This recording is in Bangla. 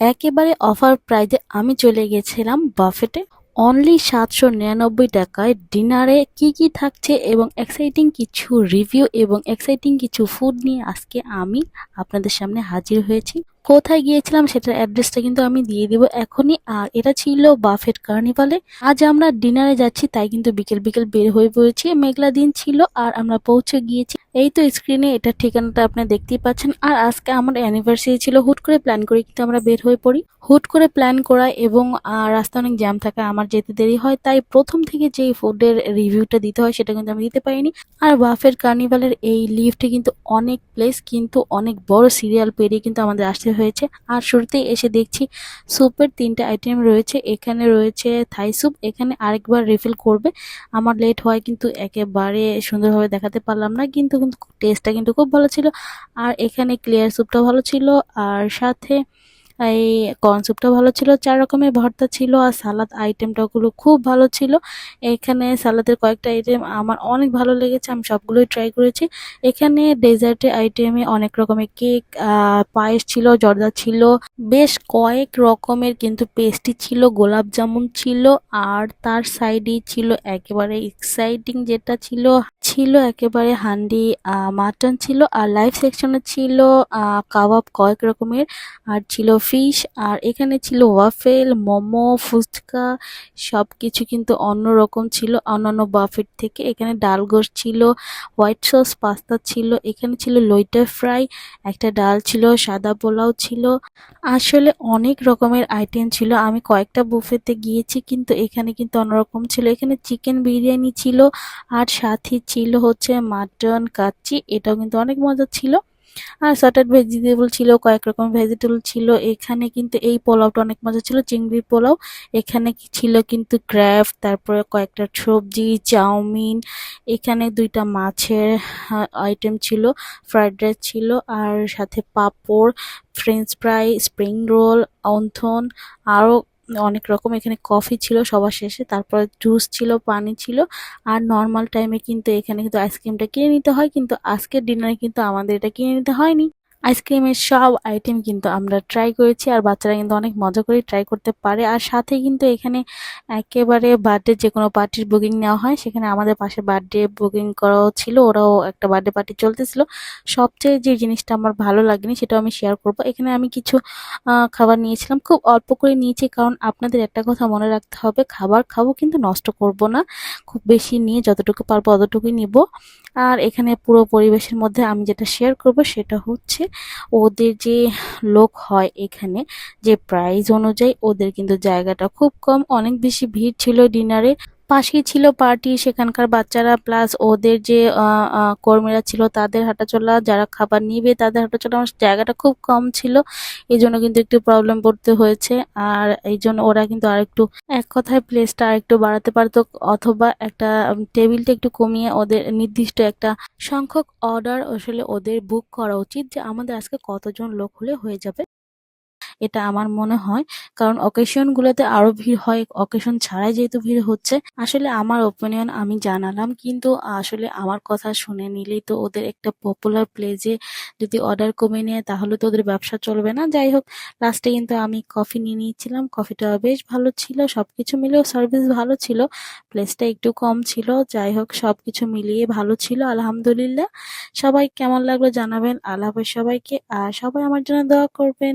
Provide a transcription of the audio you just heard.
একেবারে অফার প্রাইজে আমি চলে গেছিলাম বাফেটে অনলি সাতশো নিরানব্বই টাকায় ডিনারে কি কি থাকছে এবং এক্সাইটিং কিছু রিভিউ এবং এক্সাইটিং কিছু ফুড নিয়ে আজকে আমি আপনাদের সামনে হাজির হয়েছি। কোথায় গিয়েছিলাম সেটার অ্যাড্রেসটা কিন্তু আমি দিয়ে দিব এখনই। আর এটা ছিল বাফেট কার্নিভালে আজ আমরা ডিনারে যাচ্ছি, তাই কিন্তু বিকেল বিকেল বের হয়ে পড়েছি। মেঘলা দিন ছিল আর আমরা পৌঁছে গিয়েছি। এই তো স্ক্রিনে এটার ঠিকানাটা আপনি দেখতেই পাচ্ছেন। আর আজকে আমার অ্যানিভার্সারি ছিল, হুট করে প্ল্যান করে কিন্তু আমরা বের হয়ে পড়ি। হুট করে প্ল্যান করা এবং রাস্তা অনেক জ্যাম থাকা আমার যেতে দেরি হয়, তাই প্রথম থেকে যে ফুডের রিভিউটা দিতে হয় সেটা কিন্তু আমি দিতে পারিনি। আর বাফের কার্নিভালের এই লিফটে কিন্তু অনেক প্লেস কিন্তু অনেক বড় সিরিয়াল পেরিয়ে কিন্তু আমাদের আসতে হয়েছে। আর শুরুতেই এসে দেখছি স্যুপের তিনটা আইটেম রয়েছে। এখানে রয়েছে থাই স্যুপ এখানে আরেকবার রিফিল করবে। আমার লেট হয় কিন্তু একেবারে সুন্দরভাবে দেখাতে পারলাম না, কিন্তু কিন্তু টেস্টটা কিন্তু খুব ভালো ছিল। আর এখানে ক্লিয়ার স্যুপটা ভালো ছিল। আর সাথে এই কর্ন স্যুপটা ভালো ছিল। চার রকমের ভর্তা ছিল আর সালাদ আইটেমটা গুলো খুব ভালো ছিল। এখানে সালাদের কয়েকটা আইটেম আমার অনেক ভালো লেগেছে, আমি সবগুলোই ট্রাই করেছি। এখানে ডেজার্টের আইটেমে অনেক রকমের কেক পায়েস ছিল, জর্দা ছিল, বেশ কয়েক রকমের কিন্তু পেস্ট্রি ছিল, গোলাপ জামুন ছিল, আর তার সাইডে ছিল একেবারে এক্সাইটিং যেটা ছিল ছিল একেবারে হান্ডি মাটন ছিল, আর লাইভ সেকশনে ছিল কাবাব কয়েক রকমের, আর ছিল ফিশ আর এখানে ছিল ওয়াফেল মোমো, ফুচকা সব কিছু কিন্তু অন্যরকম ছিল। অন্যান্য বাফেট থেকে এখানে ডাল গোশ ছিল হোয়াইট সস পাস্তা ছিল, এখানে ছিল লইটা ফ্রাই একটা ডাল ছিল, সাদা পোলাও ছিল। আসলে অনেক রকমের আইটেম ছিল। আমি কয়েকটা বুফেতে গিয়েছি, কিন্তু এখানে কিন্তু অন্যরকম ছিল। এখানে চিকেন বিরিয়ানি ছিল, আর সাথে ছিল হচ্ছে মাটন কাচ্চি, এটাও কিন্তু অনেক মজা ছিল। আর সটেড ভেজিটেবল ছিল, কয়েক রকম ভেজিটেবল ছিল। এখানে কিন্তু এই পোলাওটা অনেক মজা ছিল চিংড়ির পোলাও। এখানে ছিল কিন্তু ক্র্যাব, তারপরে কয়েকটা সবজি, চাউমিন। এখানে দুইটা মাছের আইটেম ছিল ফ্রাইড রাইস ছিল, আর সাথে পাঁপড় French fry spring roll wonton আরও অনেক রকম এখানে কফি ছিল সবার শেষে, তারপরে জুস ছিল, পানি ছিল, আর নর্মাল টাইমে কিন্তু এখানে কিন্তু আইসক্রিমটা কিনে নিতে হয়, কিন্তু আজকের ডিনারে কিন্তু আমাদের এটা কিনে নিতে হয়নি। আইসক্রিমের সব আইটেম কিন্তু আমরা ট্রাই করেছি আর বাচ্চারা কিন্তু অনেক মজা করে ট্রাই করতে পারে। আর সাথে কিন্তু এখানে একেবারে বার্থডে যে কোনো পার্টির বুকিং নেওয়া হয়, সেখানে আমাদের পাশে বার্থডে বুকিং করাও ছিল, ওরাও একটা বার্থডে পার্টি চলতেছিল। সবচেয়ে যে জিনিসটা আমার ভালো লাগেনি, সেটাও আমি শেয়ার করব। এখানে আমি কিছু খাবার নিয়েছিলাম, খুব অল্প করে নিয়েছি, কারণ আপনাদের একটা কথা মনে রাখতে হবে, খাবার খাব কিন্তু নষ্ট করব না, খুব বেশি নিয়ে যতটুকু পারব ততটুকুই নিব। আর এখানে পুরো পরিবেশের মধ্যে আমি যেটা শেয়ার করব সেটা হচ্ছে ওদের যে লোক হয় এখানে, যে প্রাইস অনুযায়ী ওদের কিন্তু জায়গাটা খুব কম। অনেক বেশি ভিড় ছিল ডিনারে পাশেই ছিল পার্টি সেখানকার বাচ্চারা প্লাস ওদের যে কর্মীরা ছিল তাদের হাঁটাচলা, যারা খাবার নিবে তাদের হাঁটাচলা, আমার জায়গাটা খুব কম ছিল। এই জন্য কিন্তু একটু প্রবলেম পড়তে হয়েছে। আর এই জন্য ওরা কিন্তু আরেকটু, এক কথায় প্লেসটা আরেকটু বাড়াতে পারতো। অথবা একটা টেবিলটা একটু কমিয়ে ওদের নির্দিষ্ট একটা সংখ্যক অর্ডার আসলে ওদের বুক করা উচিত যে আমাদের আজকে কতজন লোক হলে হয়ে যাবে। এটা আমার মনে হয়। কারণ অকেশন গুলোতে আরও ভিড় হয় অকেশন ছাড়াই যেহেতু ভিড় হচ্ছে। আসলে আমার ওপিনিয়ন আমি জানালাম, কিন্তু আসলে আমার কথা শুনে নিলেই তো ওদের একটা পপুলার প্লেসে যদি অর্ডার কমে নেয়, তাহলে তো ওদের ব্যবসা চলবে না। যাই হোক লাস্টে কিন্তু আমি কফি নিয়ে নিয়েছিলাম। কফিটা বেশ ভালো ছিল, সবকিছু মিলেও সার্ভিস ভালো ছিল। প্লেসটা একটু কম ছিল, যাই হোক, সবকিছু মিলিয়ে ভালো ছিল, আলহামদুলিল্লাহ। সবাই কেমন লাগল জানাবেন, আল্লাহ সবাইকে, আর সবাই আমার জন্য দোয়া করবেন।